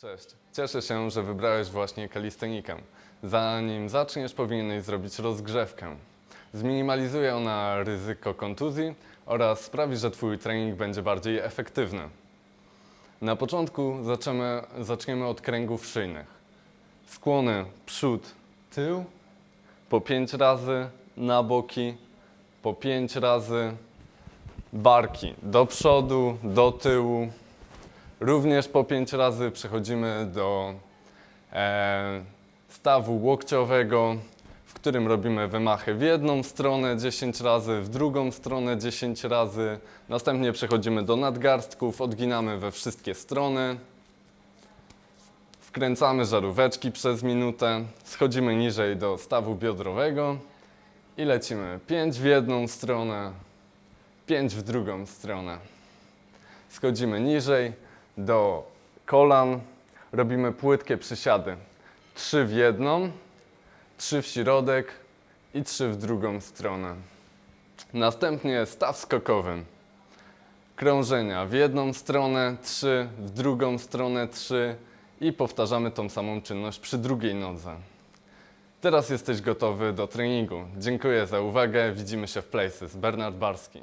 Cześć, cieszę się, że wybrałeś właśnie kalistenikę. Zanim zaczniesz, powinieneś zrobić rozgrzewkę. Zminimalizuje ona ryzyko kontuzji oraz sprawi, że Twój trening będzie bardziej efektywny. Na początku zaczniemy, zaczniemy od kręgów szyjnych. Skłony przód, tył, po 5 razy, na boki, po 5 razy, barki do przodu, do tyłu, Również po 5 razy przechodzimy do e, stawu łokciowego, w którym robimy wymachy w jedną stronę 10 razy, w drugą stronę 10 razy. Następnie przechodzimy do nadgarstków, odginamy we wszystkie strony. Wkręcamy żaróweczki przez minutę, schodzimy niżej do stawu biodrowego i lecimy 5 w jedną stronę, 5 w drugą stronę. Schodzimy niżej do kolan, robimy płytkie przysiady. Trzy w jedną, trzy w środek i trzy w drugą stronę. Następnie staw skokowy. Krążenia w jedną stronę, trzy, w drugą stronę, trzy i powtarzamy tą samą czynność przy drugiej nodze. Teraz jesteś gotowy do treningu. Dziękuję za uwagę. Widzimy się w Places. Bernard Barski.